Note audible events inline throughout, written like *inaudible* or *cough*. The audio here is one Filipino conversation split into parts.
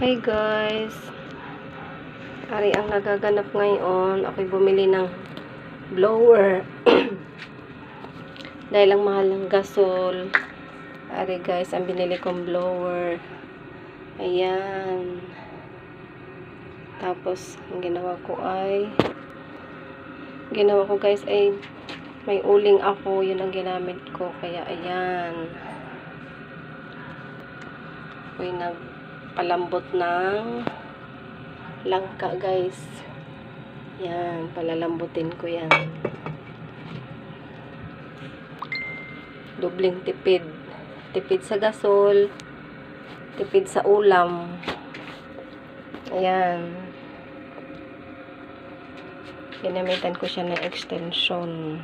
Hi guys. Ari ang nagaganap ngayon. Ako'y bumili ng blower. *clears throat* Dahil ang mahal ng gasol. Ari guys, ang binili kong blower. Ayan. Tapos, ang ginawa ko ay ginawa ko guys ay may uling ako. Yun ang ginamit ko. Kaya ayan. Ako'y nagpalambot ng langka guys. Yan, palalambutin ko yan. Dobling tipid. Tipid sa gasol. Tipid sa ulam. Ayan. Ginamitan ko siya ng extension.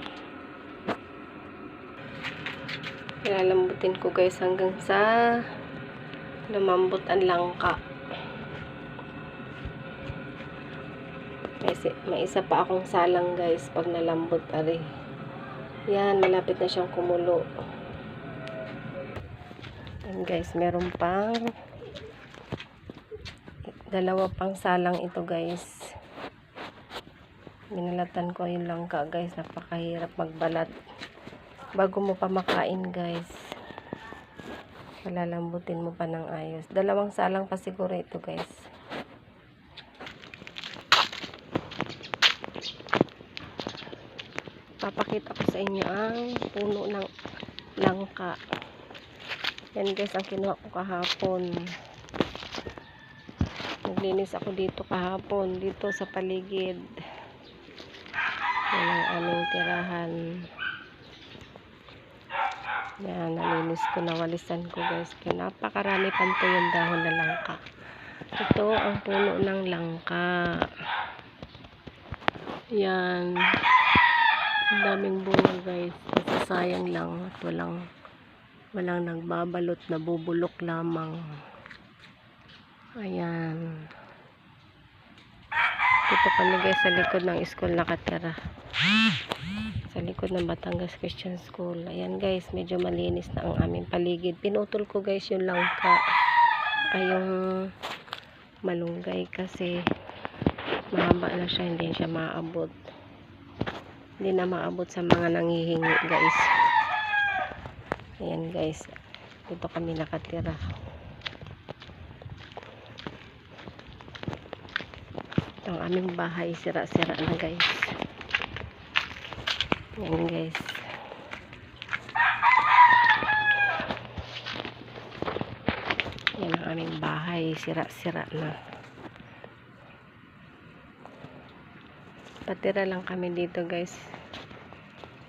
Ilalambutin ko guys hanggang sa lumambot ang langka. May, isa pa akong salang guys pag nalambot ari. Yan, malapit na siyang kumulo. Yan guys, meron pang dalawa pang salang ito guys. Binalatan ko yung langka guys. Napakahirap magbalat. Bago mo pa makain guys. Palalambutin mo pa ng ayos. Dalawang salang pa siguro ito guys. Papakita ko sa inyo ang puno ng langka. Yan guys ang kinuha ko kahapon. Naglinis ako dito kahapon. Dito sa paligid. Yan ang aming tirahan. Yan, nalinis ko, nawalisan ko guys. Kaya napakarami pa ito yung dahon na langka. Ito ang puno ng langka. Yan. Ang daming bunga guys. Kasi sayang lang at walang walang nagbabalot na bubulok lamang. Ayan. Dito kami guys sa likod ng school nakatira. Sa likod ng Batangas Christian School. Ayan guys, medyo malinis na ang aming paligid. Pinutol ko guys yung langka. Ay yung malunggay kasi mahaba na siya, hindi siya maabot. Hindi na maabot sa mga nangihingi guys. Ayan guys, dito kami nakatira. Ito ang aming bahay, sira-sira na guys. Ayan guys. Yan ang aming bahay, sira-sira na. Patira lang kami dito guys.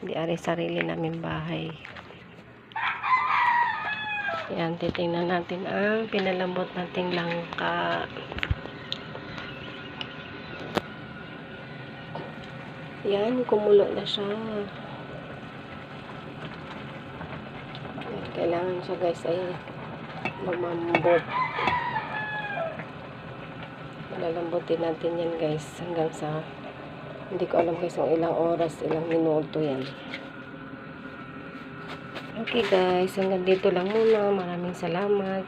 Hindi ari sarili namin bahay. Yan, titingnan natin ang pinalambot nating langka. Yan, kumulo na siya. Yan, kailangan siya guys ay lumambot. Malalambutin natin yan guys hanggang sa hindi ko alam guys kung ilang oras, ilang minuto yan. Okay guys, hanggang dito lang muna. Maraming salamat.